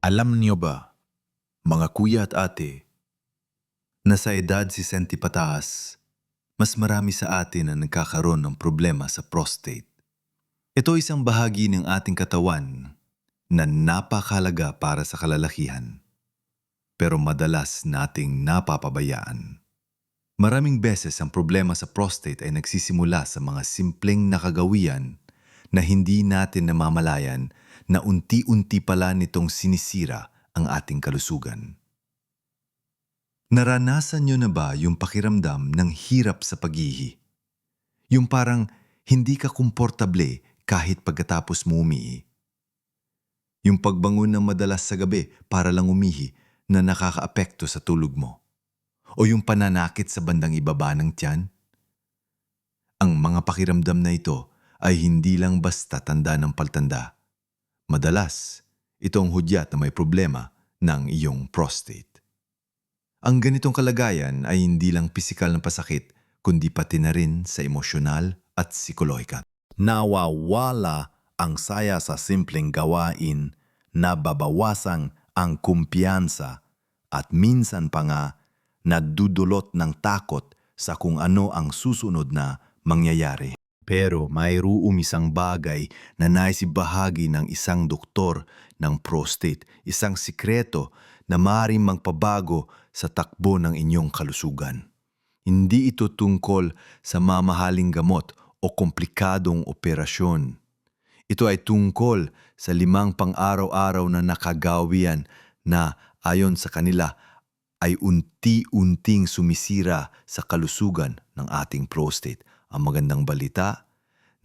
Alam niyo ba, mga kuya at ate, na sa edad si senti pataas, mas marami sa atin na nagkakaroon ng problema sa prostate. Ito isang bahagi ng ating katawan na napakalaga para sa kalalakihan, pero madalas nating napapabayaan. Maraming beses ang problema sa prostate ay nagsisimula sa mga simpleng nakagawian na hindi natin namamalayan na unti-unti pala nitong sinisira ang ating kalusugan. Naranasan nyo na ba yung pakiramdam ng hirap sa paghihi? Yung parang hindi ka komportable kahit pagkatapos mo umihi. Yung pagbangon ng madalas sa gabi para lang umihi na nakakaapekto sa tulog mo. O yung pananakit sa bandang ibaba ng tiyan. Ang mga pakiramdam na ito ay hindi lang basta tanda ng paltanda. Madalas, ito ang hudyat na may problema ng iyong prostate. Ang ganitong kalagayan ay hindi lang pisikal na pasakit, kundi pati na rin sa emosyonal at psikolohikal. Nawawala ang saya sa simpleng gawain, nababawasang ang kumpiyansa at minsan pa nga nadudulot ng takot sa kung ano ang susunod na mangyayari. Pero mayroong isang bagay na naisibahagi ng isang doktor ng prostate, isang sikreto na maaaring magpabago sa takbo ng inyong kalusugan. Hindi ito tungkol sa mamahaling gamot o komplikadong operasyon. Ito ay tungkol sa limang pang-araw-araw na nakagawian na ayon sa kanila ay unti-unting sumisira sa kalusugan ng ating prostate. Ang magandang balita,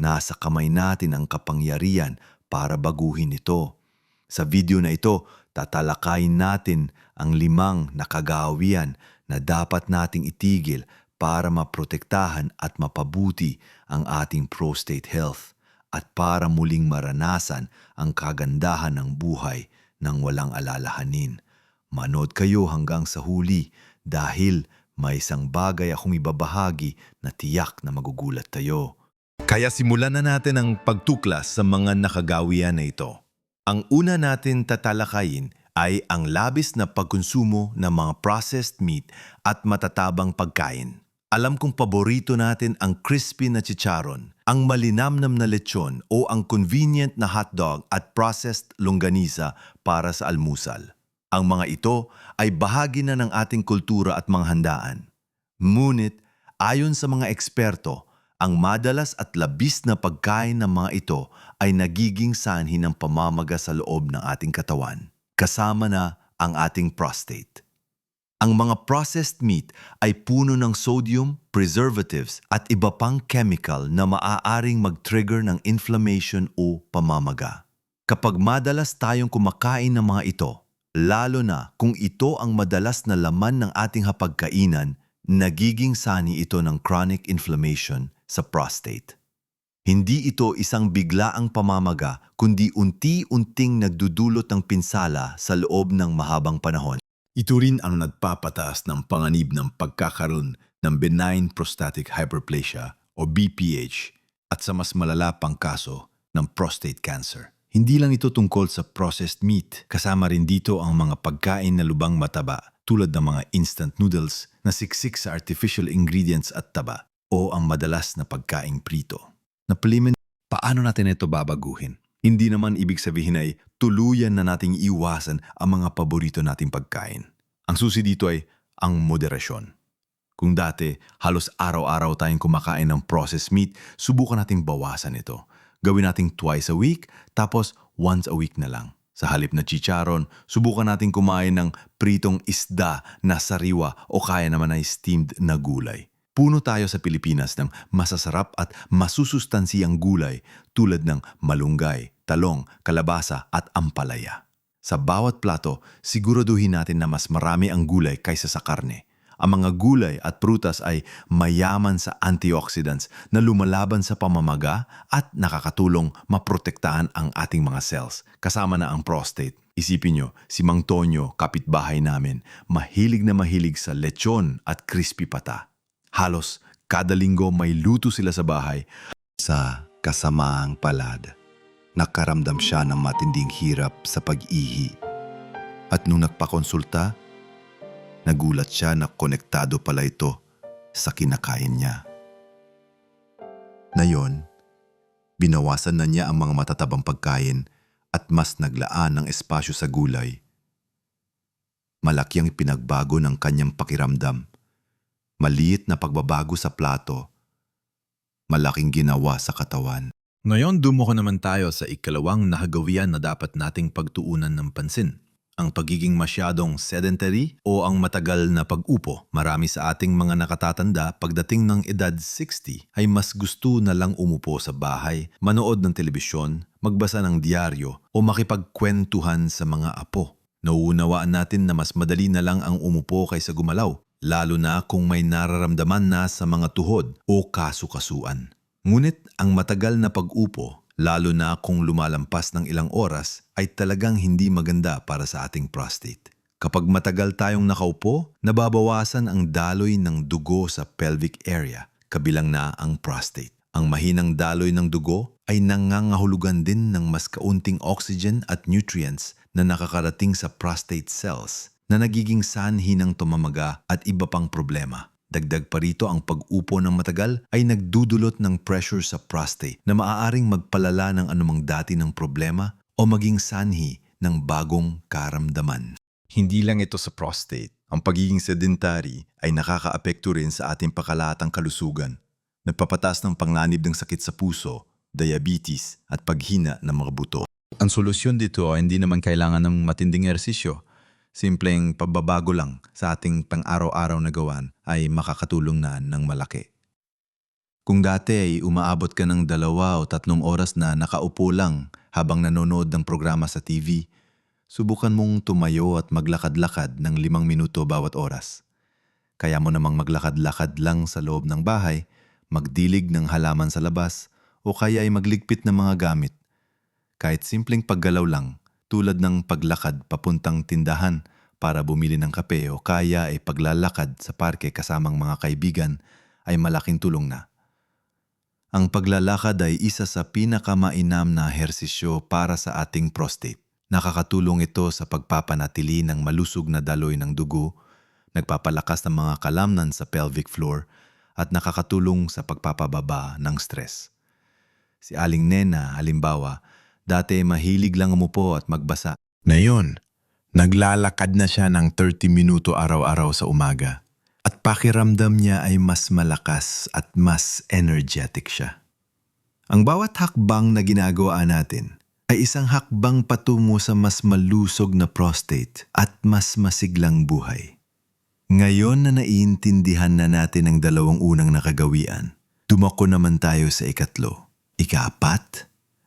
nasa kamay natin ang kapangyarihan para baguhin ito. Sa video na ito, tatalakayin natin ang limang nakagawian na dapat nating itigil para maprotektahan at mapabuti ang ating prostate health at para muling maranasan ang kagandahan ng buhay ng walang alalahanin. Manood kayo hanggang sa huli dahil may isang bagay akong ibabahagi na tiyak na magugulat tayo. Kaya simulan na natin ang pagtuklas sa mga nakagawian na ito. Ang una natin tatalakayin ay ang labis na pagkonsumo ng mga processed meat at matatabang pagkain. Alam kong paborito natin ang crispy na chicharon, ang malinamnam na lechon o ang convenient na hotdog at processed longganisa para sa almusal. Ang mga ito ay bahagi na ng ating kultura at mga handaan. Ngunit, ayon sa mga eksperto, ang madalas at labis na pagkain ng mga ito ay nagiging sanhi ng pamamaga sa loob ng ating katawan, kasama na ang ating prostate. Ang mga processed meat ay puno ng sodium, preservatives at iba pang chemical na maaaring mag-trigger ng inflammation o pamamaga. Kapag madalas tayong kumakain ng mga ito, lalo na kung ito ang madalas na laman ng ating hapagkainan, nagiging sani ito ng chronic inflammation sa prostate. Hindi ito isang biglaang pamamaga kundi unti-unting nagdudulot ng pinsala sa loob ng mahabang panahon. Ito rin ang nagpapataas ng panganib ng pagkakaroon ng benign prostatic hyperplasia o BPH at sa mas malala pang kaso ng prostate cancer. Hindi lang ito tungkol sa processed meat, kasama rin dito ang mga pagkain na lubang mataba tulad ng mga instant noodles na siksik sa artificial ingredients at taba o ang madalas na pagkaing prito. Napaliman, paano natin ito babaguhin? Hindi naman ibig sabihin ay tuluyan na nating iwasan ang mga paborito nating pagkain. Ang susi dito ay ang moderasyon. Kung dati halos araw-araw tayong kumakain ng processed meat, subukan nating bawasan ito gawin nating twice a week, tapos once a week na lang. Sa halip na chicharon, subukan nating kumain ng pritong isda na sariwa o kaya naman ay steamed na gulay. Puno tayo sa Pilipinas ng masasarap at masusustansiyang gulay tulad ng malunggay, talong, kalabasa at ampalaya. Sa bawat plato, siguraduhin natin na mas marami ang gulay kaysa sa karne. Ang mga gulay at prutas ay mayaman sa antioxidants na lumalaban sa pamamaga at nakakatulong maprotektahan ang ating mga cells, kasama na ang prostate. Isipin nyo, si Mang Tonyo, kapitbahay namin, mahilig na mahilig sa lechon at crispy pata. Halos kada linggo may luto sila sa bahay. Sa kasamaang palad, nakaramdam siya ng matinding hirap sa pag-ihi At nung nagpakonsulta, nagulat siya na konektado pala ito sa kinakain niya. Ngayon, binawasan na niya ang mga matatabang pagkain at mas naglaan ng espasyo sa gulay. Malaki ang pinagbago ng kanyang pakiramdam. Maliit na pagbabago sa plato. Malaking ginawa sa katawan. Ngayon dumoko naman tayo sa ikalawang nahagawian na dapat nating pagtuunan ng pansin. Ang pagiging masyadong sedentary o ang matagal na pag-upo. Marami sa ating mga nakatatanda pagdating ng edad 60 ay mas gusto na lang umupo sa bahay, manood ng telebisyon, magbasa ng diaryo o makipagkwentuhan sa mga apo. Nauunawaan natin na mas madali na lang ang umupo kaysa gumalaw, lalo na kung may nararamdaman na sa mga tuhod o kasukasuan. Ngunit ang matagal na pag-upo, lalo na kung lumalampas ng ilang oras, ay talagang hindi maganda para sa ating prostate. Kapag matagal tayong nakaupo, nababawasan ang daloy ng dugo sa pelvic area, kabilang na ang prostate. Ang mahinang daloy ng dugo ay nangangahulugan din ng mas kaunting oxygen at nutrients na nakakarating sa prostate cells na nagiging sanhi ng tumamaga at iba pang problema. Dagdag pa rito ang pag-upo ng matagal ay nagdudulot ng pressure sa prostate na maaaring magpalala ng anumang dati ng problema o maging sanhi ng bagong karamdaman. Hindi lang ito sa prostate. Ang pagiging sedentary ay nakakaapekto rin sa ating pakalatang kalusugan. Nagpapatas ng panglanib ng sakit sa puso, diabetes at paghina ng mga buto. Ang solusyon dito ay hindi naman kailangan ng matinding ehersisyo. Simpleng pagbabago lang sa ating pang-araw-araw na gawan ay makakatulong na ng malaki. Kung dati ay umaabot ka ng dalawa o tatlong oras na nakaupo lang habang nanonood ng programa sa TV, subukan mong tumayo at maglakad-lakad ng limang minuto bawat oras. Kaya mo namang maglakad-lakad lang sa loob ng bahay, magdilig ng halaman sa labas, o kaya ay magligpit ng mga gamit. Kahit simpleng paggalaw lang, tulad ng paglakad papuntang tindahan para bumili ng kape o kaya ay paglalakad sa parke kasamang mga kaibigan ay malaking tulong na. Ang paglalakad ay isa sa pinakamainam na hersisyo para sa ating prostate. Nakakatulong ito sa pagpapanatili ng malusog na daloy ng dugo, nagpapalakas ng mga kalamnan sa pelvic floor, at nakakatulong sa pagpapababa ng stress. Si Aling Nena, halimbawa, dati mahilig lang umupo at magbasa. Ngayon, naglalakad na siya ng 30 minuto araw-araw sa umaga. At pakiramdam niya ay mas malakas at mas energetic siya. Ang bawat hakbang na ginagawa natin ay isang hakbang patungo sa mas malusog na prostate at mas masiglang buhay. Ngayon na naiintindihan na natin ang dalawang unang nakagawian, dumako naman tayo sa ikatlo, ikaapat,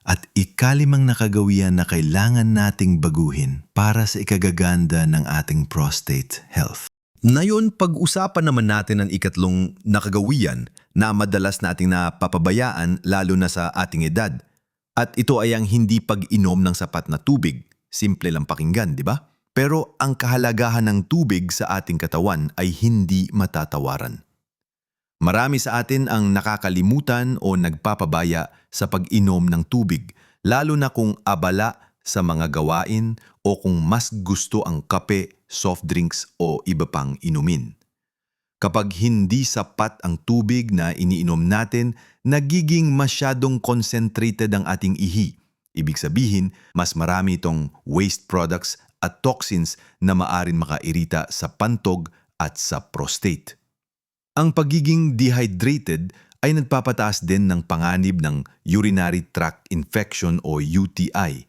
at ikalimang nakagawian na kailangan nating baguhin para sa ikagaganda ng ating prostate health. Ngayon, pag-usapan naman natin ang ikatlong nakagawian na madalas nating napapabayaan lalo na sa ating edad. At ito ay ang hindi pag-inom ng sapat na tubig. Simple lang pakinggan, di ba? Pero ang kahalagahan ng tubig sa ating katawan ay hindi matatawaran. Marami sa atin ang nakakalimutan o nagpapabaya sa pag-inom ng tubig, lalo na kung abala sa mga gawain o kung mas gusto ang kape, soft drinks o iba pang inumin. Kapag hindi sapat ang tubig na iniinom natin, nagiging masyadong concentrated ang ating ihi. Ibig sabihin, mas marami itong waste products at toxins na maaring makairita sa pantog at sa prostate. Ang pagiging dehydrated ay nagpapataas din ng panganib ng urinary tract infection o UTI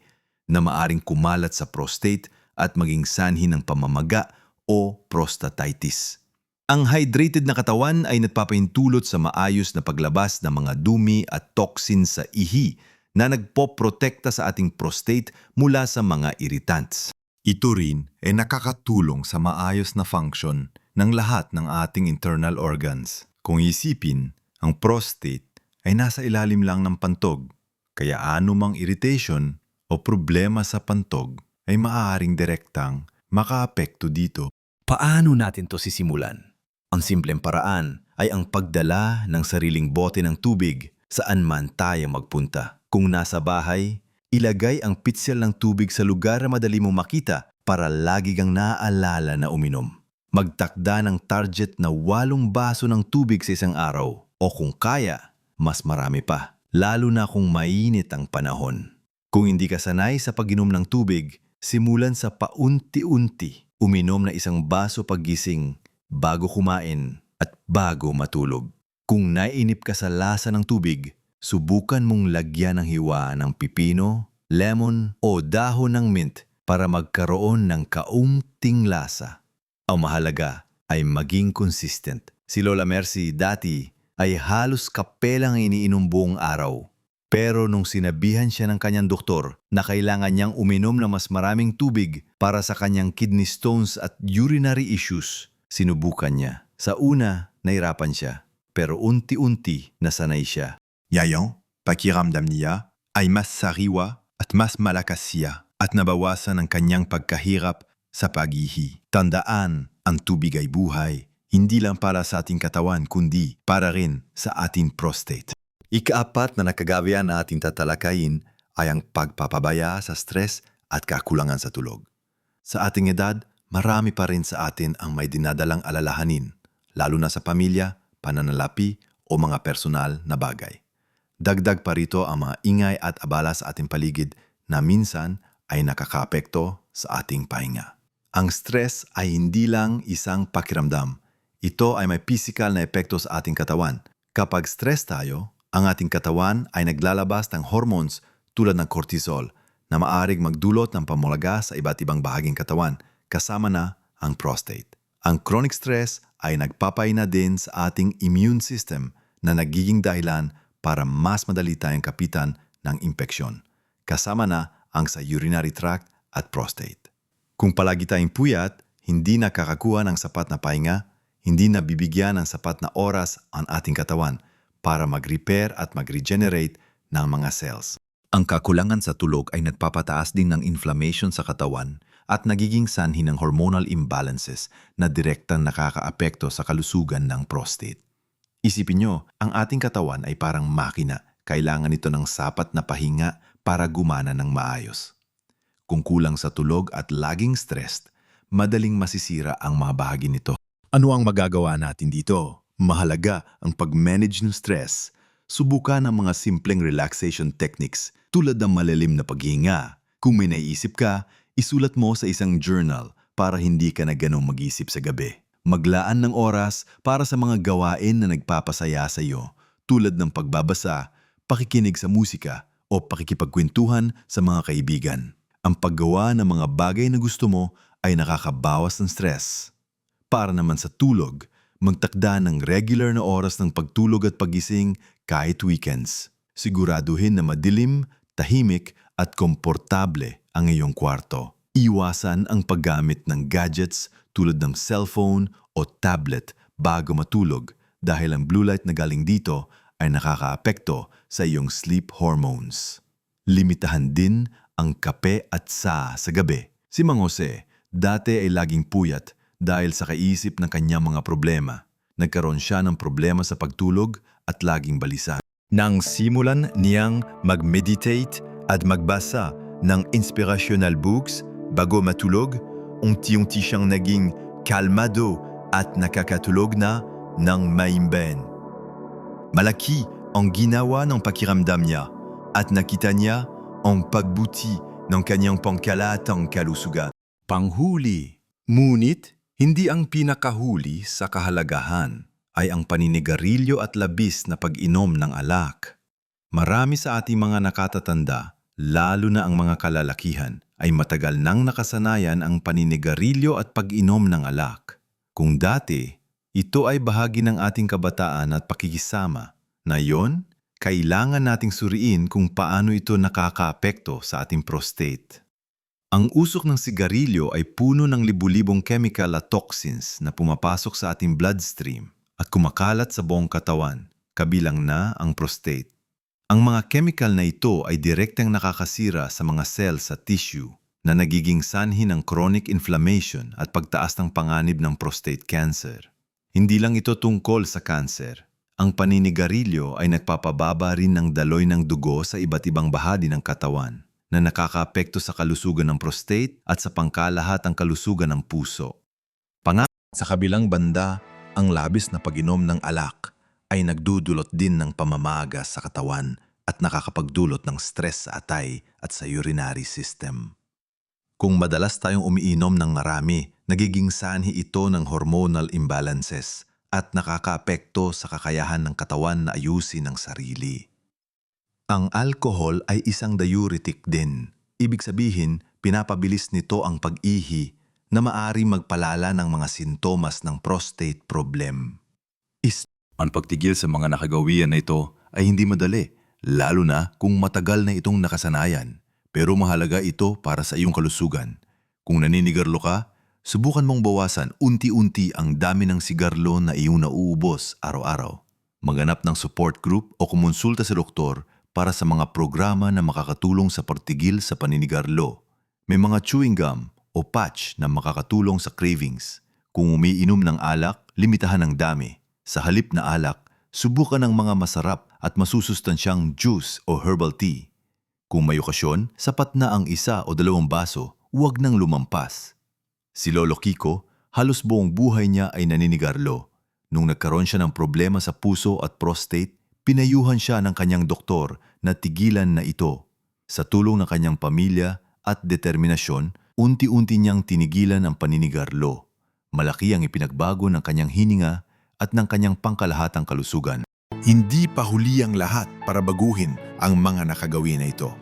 na maaring kumalat sa prostate at maging sanhi ng pamamaga o prostatitis. Ang hydrated na katawan ay nagpapaintulot sa maayos na paglabas ng mga dumi at toxin sa ihi na nagpoprotekta sa ating prostate mula sa mga irritants. Ito rin ay nakakatulong sa maayos na function ng lahat ng ating internal organs. Kung isipin, ang prostate ay nasa ilalim lang ng pantog, kaya anumang irritation o problema sa pantog ay maaaring direktang makaapekto dito. Paano natin to sisimulan? Ang simpleng paraan ay ang pagdala ng sariling bote ng tubig saan man tayo magpunta. Kung nasa bahay, ilagay ang pitsil ng tubig sa lugar na madali mong makita para lagi kang naaalala na uminom. Magtakda ng target na walong baso ng tubig sa isang araw o kung kaya, mas marami pa, lalo na kung mainit ang panahon. Kung hindi ka sanay sa pag-inom ng tubig, simulan sa paunti-unti uminom na isang baso paggising bago kumain at bago matulog. Kung naiinip ka sa lasa ng tubig, subukan mong lagyan ng hiwa ng pipino, lemon o dahon ng mint para magkaroon ng kaunting lasa. Ang mahalaga ay maging consistent. Si Lola Mercy dati ay halos kape lang ang iniinom buong araw. Pero nung sinabihan siya ng kanyang doktor na kailangan niyang uminom ng mas maraming tubig para sa kanyang kidney stones at urinary issues, sinubukan niya. Sa una, nahirapan siya. Pero unti-unti nasanay siya. Yayon, pakiramdam niya ay mas sariwa at mas malakas siya at nabawasan ang kanyang pagkahirap sa paghihi. Tandaan, ang tubig ay buhay, hindi lang para sa ating katawan kundi para rin sa ating prostate. Ikaapat na nakagawian na ating tatalakayin ay ang pagpapabaya sa stress at kakulangan sa tulog. Sa ating edad, marami pa rin sa atin ang may dinadalang alalahanin, lalo na sa pamilya, pananalapi o mga personal na bagay. Dagdag pa rito ang mga ingay at abala sa ating paligid na minsan ay nakakaapekto sa ating pahinga. Ang stress ay hindi lang isang pakiramdam. Ito ay may physical na epekto sa ating katawan. Kapag stress tayo, ang ating katawan ay naglalabas ng hormones tulad ng cortisol na maaring magdulot ng pamulaga sa iba't ibang bahaging katawan, kasama na ang prostate. Ang chronic stress ay nagpapaina din sa ating immune system na nagiging dahilan para mas madali tayong kapitan ng impeksyon, kasama na ang sa urinary tract at prostate. Kung palagi tayong puyat, hindi nakakakuha ng sapat na pahinga, hindi nabibigyan ng sapat na oras ang ating katawan para mag-repair at mag-regenerate ng mga cells. Ang kakulangan sa tulog ay nagpapataas din ng inflammation sa katawan at nagiging sanhi ng hormonal imbalances na direktang nakakaapekto sa kalusugan ng prostate. Isipin nyo, ang ating katawan ay parang makina. Kailangan ito ng sapat na pahinga para gumana ng maayos. Kung kulang sa tulog at laging stressed, madaling masisira ang mga bahagi nito. Ano ang magagawa natin dito? Mahalaga ang pag-manage ng stress. Subukan ang mga simpleng relaxation techniques tulad ng malalim na paghinga. Kung may naisip ka, isulat mo sa isang journal para hindi ka na ganong mag-isip sa gabi. Maglaan ng oras para sa mga gawain na nagpapasaya sa iyo tulad ng pagbabasa, pakikinig sa musika o pakikipagkwentuhan sa mga kaibigan. Ang paggawa ng mga bagay na gusto mo ay nakakabawas ng stress. Para naman sa tulog, magtakda ng regular na oras ng pagtulog at pagising kahit weekends. Siguraduhin na madilim, tahimik at komportable ang iyong kwarto. Iwasan ang paggamit ng gadgets tulad ng cellphone o tablet bago matulog dahil ang blue light na galing dito ay nakakaapekto sa iyong sleep hormones. Limitahan din ang kape at sa sa gabi. Si Mang Jose, dati ay laging puyat dahil sa kaisip ng kanyang mga problema. Nagkaroon siya ng problema sa pagtulog at laging balisa. Nang simulan niyang mag-meditate at magbasa ng inspirational books bago matulog, unti-unti siyang naging kalmado at nakakatulog na ng maimben. Malaki ang ginawa ng pakiramdam niya at nakita niya ang pagbuti ng kanyang pangkalatang kalusugan. Panghuli, ngunit hindi ang pinakahuli sa kahalagahan ay ang paninigarilyo at labis na pag-inom ng alak. Marami sa ating mga nakatatanda, lalo na ang mga kalalakihan, ay matagal nang nakasanayan ang paninigarilyo at pag-inom ng alak. Kung dati, ito ay bahagi ng ating kabataan at pakikisama, na yon, kailangan nating suriin kung paano ito nakakaapekto sa ating prostate. Ang usok ng sigarilyo ay puno ng libu-libong chemical at toxins na pumapasok sa ating bloodstream at kumakalat sa buong katawan, kabilang na ang prostate. Ang mga chemical na ito ay direktang nakakasira sa mga cells sa tissue na nagiging sanhi ng chronic inflammation at pagtaas ng panganib ng prostate cancer. Hindi lang ito tungkol sa cancer. Ang paninigarilyo ay nagpapababa rin ng daloy ng dugo sa iba't ibang bahagi ng katawan na nakakaapekto sa kalusugan ng prostate at sa pangkalahatang kalusugan ng puso. Sa kabilang banda, ang labis na pag-inom ng alak ay nagdudulot din ng pamamaga sa katawan at nakakapagdulot ng stress sa atay at sa urinary system. Kung madalas tayong umiinom ng marami, nagiging sanhi ito ng hormonal imbalances at nakakaapekto sa kakayahan ng katawan na ayusin ang sarili. Ang alcohol ay isang diuretic din. Ibig sabihin, pinapabilis nito ang pag-ihi na maari magpalala ng mga sintomas ng prostate problem. Ang pagtigil sa mga nakagawian na ito ay hindi madali, lalo na kung matagal na itong nakasanayan. Pero mahalaga ito para sa iyong kalusugan. Kung naninigarlo ka, subukan mong bawasan unti-unti ang dami ng sigarlo na iyong nauubos araw-araw. Maganap ng support group o kumonsulta sa doktor para sa mga programa na makakatulong sa pagtigil sa paninigarlo. May mga chewing gum o patch na makakatulong sa cravings. Kung umiinom ng alak, limitahan ang dami. Sa halip na alak, subukan ng mga masarap at masusustansyang juice o herbal tea. Kung may okasyon, sapat na ang isa o dalawang baso, huwag nang lumampas. Si Lolo Kiko, halos buong buhay niya ay naninigarlo. Nung nagkaroon siya ng problema sa puso at prostate, pinayuhan siya ng kanyang doktor na tigilan na ito. Sa tulong ng kanyang pamilya at determinasyon, unti-unti niyang tinigilan ang paninigarlo. Malaki ang ipinagbago ng kanyang hininga at ng kanyang pangkalahatang kalusugan. Hindi pa huli ang lahat para baguhin ang mga nakagawin na ito.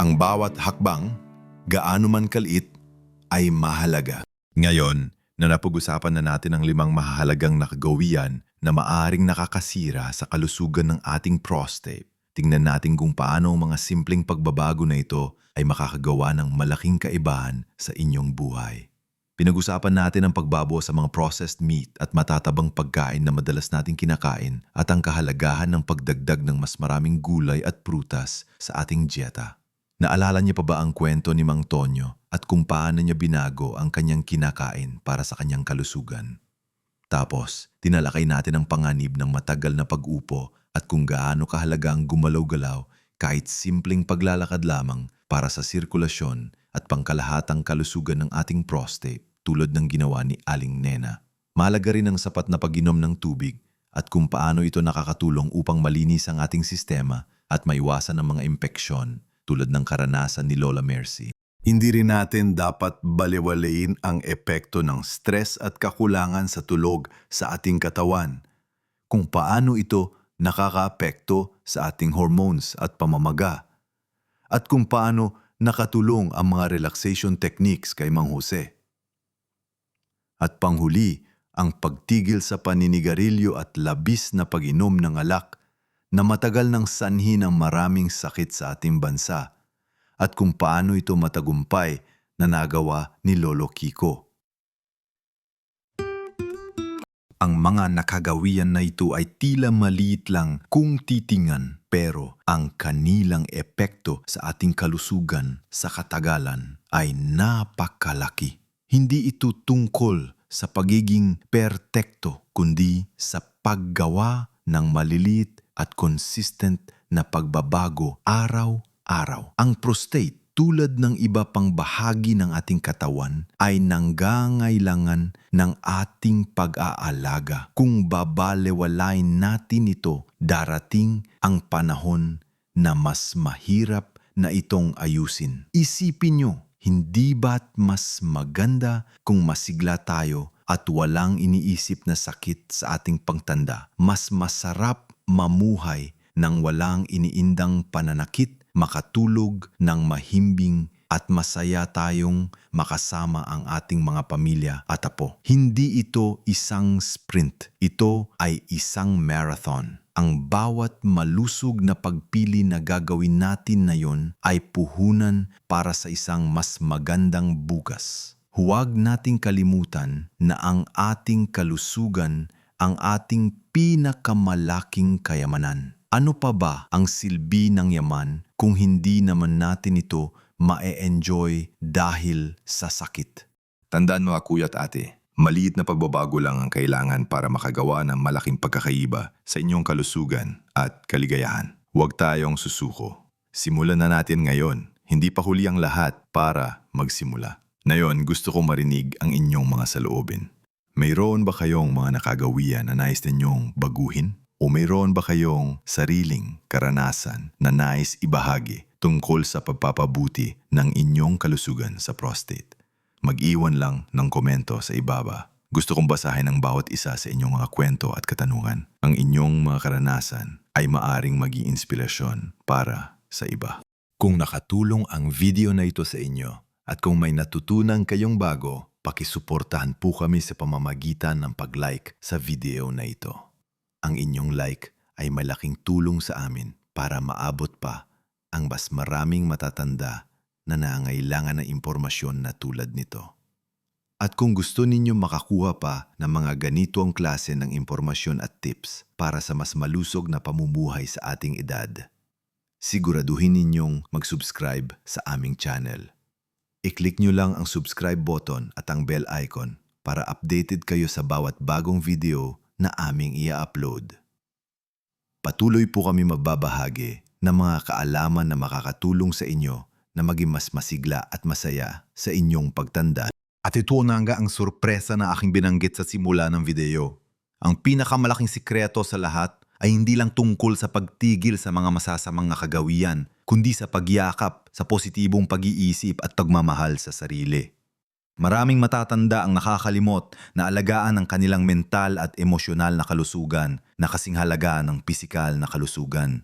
Ang bawat hakbang, gaano man kaliit, ay mahalaga. Ngayon, na napag-usapan na natin ang limang mahalagang nakagawian na maaring nakakasira sa kalusugan ng ating prostate, tingnan natin kung paano ang mga simpleng pagbabago na ito ay makakagawa ng malaking kaibahan sa inyong buhay. Pinag-usapan natin ang pagbabo sa mga processed meat at matatabang pagkain na madalas nating kinakain at ang kahalagahan ng pagdagdag ng mas maraming gulay at prutas sa ating dieta. Naalala niya pa ba ang kwento ni Mang Tonyo at kung paano niya binago ang kanyang kinakain para sa kanyang kalusugan? Tapos, tinalakay natin ang panganib ng matagal na pag-upo at kung gaano kahalaga ang gumalaw-galaw kahit simpleng paglalakad lamang para sa sirkulasyon at pangkalahatang kalusugan ng ating prostate tulad ng ginawa ni Aling Nena. Mahalaga rin ang sapat na pag-inom ng tubig at kung paano ito nakakatulong upang malinis ang ating sistema at maiwasan ang mga impeksyon tulad ng karanasan ni Lola Mercy. Hindi rin natin dapat baliwalain ang epekto ng stress at kakulangan sa tulog sa ating katawan. Kung paano ito nakakaapekto sa ating hormones at pamamaga. At kung paano nakatulong ang mga relaxation techniques kay Mang Jose. At panghuli, ang pagtigil sa paninigarilyo at labis na pag-inom ng alak na matagal ng sanhi ng maraming sakit sa ating bansa at kung paano ito matagumpay na nagawa ni Lolo Kiko. Ang mga nakagawian na ito ay tila maliit lang kung titingan pero ang kanilang epekto sa ating kalusugan sa katagalan ay napakalaki. Hindi ito tungkol sa pagiging pertekto kundi sa paggawa ng maliliit at consistent na pagbabago araw-araw. Ang prostate tulad ng iba pang bahagi ng ating katawan ay nanggangailangan ng ating pag-aalaga. Kung babalewalain natin ito, darating ang panahon na mas mahirap na itong ayusin. Isipin nyo, hindi ba't mas maganda kung masigla tayo at walang iniisip na sakit sa ating pangtanda? Mas masarap mamuhay nang walang iniindang pananakit makatulog ng mahimbing at masaya tayong makasama ang ating mga pamilya at apo. Hindi ito isang sprint, ito ay isang marathon. Ang bawat malusog na pagpili na gagawin natin na yon ay puhunan para sa isang mas magandang bukas. Huwag nating kalimutan na ang ating kalusugan ang ating pinakamalaking kayamanan. Ano pa ba ang silbi ng yaman kung hindi naman natin ito ma-enjoy dahil sa sakit? Tandaan mga kuya at ate, maliit na pagbabago lang ang kailangan para makagawa ng malaking pagkakaiba sa inyong kalusugan at kaligayahan. Huwag tayong susuko. Simulan na natin ngayon. Hindi pa huli ang lahat para magsimula. Ngayon, gusto ko marinig ang inyong mga saloobin. Mayroon ba kayong mga nakagawian na nais ninyong baguhin? O mayroon ba kayong sariling karanasan na nais ibahagi tungkol sa pagpapabuti ng inyong kalusugan sa prostate? Mag-iwan lang ng komento sa ibaba. Gusto kong basahin ang bawat isa sa inyong mga kwento at katanungan. Ang inyong mga karanasan ay maaring maging inspirasyon para sa iba. Kung nakatulong ang video na ito sa inyo at kung may natutunan kayong bago, pakisuportahan po kami sa pamamagitan ng pag-like sa video na ito. Ang inyong like ay malaking tulong sa amin para maabot pa ang mas maraming matatanda na nangailangan ng impormasyon na tulad nito. At kung gusto ninyo makakuha pa ng mga ganitong klase ng impormasyon at tips para sa mas malusog na pamumuhay sa ating edad, siguraduhin ninyong mag-subscribe sa aming channel. I-click nyo lang ang subscribe button at ang bell icon para updated kayo sa bawat bagong video na aming ia-upload. Patuloy po kami magbabahagi ng mga kaalaman na makakatulong sa inyo na maging mas masigla at masaya sa inyong pagtanda. At ito na nga ang sorpresa na aking binanggit sa simula ng video. Ang pinakamalaking sikreto sa lahat ay hindi lang tungkol sa pagtigil sa mga masasamang nakagawian, kundi sa pagyakap sa positibong pag-iisip at pagmamahal sa sarili. Maraming matatanda ang nakakalimot na alagaan ang kanilang mental at emosyonal na kalusugan na kasing halaga ng pisikal na kalusugan.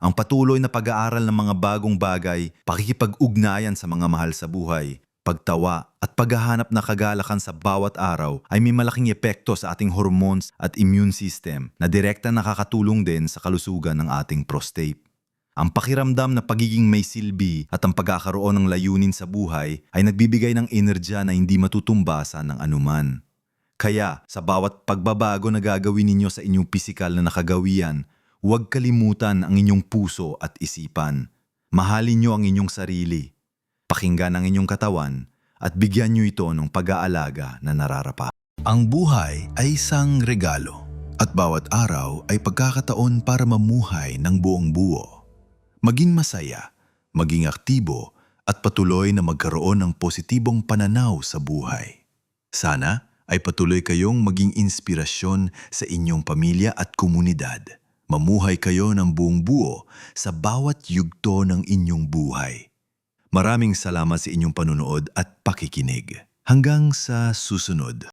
Ang patuloy na pag-aaral ng mga bagong bagay, pakikipag-ugnayan sa mga mahal sa buhay, pagtawa at paghahanap na kagalakan sa bawat araw ay may malaking epekto sa ating hormones at immune system na direkta nakakatulong din sa kalusugan ng ating prostate. Ang pakiramdam na pagiging may silbi at ang pagkakaroon ng layunin sa buhay ay nagbibigay ng enerhiya na hindi matutumbasan ng anuman. Kaya sa bawat pagbabago na gagawin ninyo sa inyong pisikal na nakagawian, huwag kalimutan ang inyong puso at isipan. Mahalin nyo ang inyong sarili. Pakinggan ang inyong katawan at bigyan nyo ito ng pag-aalaga na nararapa. Ang buhay ay isang regalo at bawat araw ay pagkakataon para mamuhay ng buong buo. Maging masaya, maging aktibo at patuloy na magkaroon ng positibong pananaw sa buhay. Sana ay patuloy kayong maging inspirasyon sa inyong pamilya at komunidad. Mamuhay kayo ng buong buo sa bawat yugto ng inyong buhay. Maraming salamat sa inyong panunood at pakikinig. Hanggang sa susunod.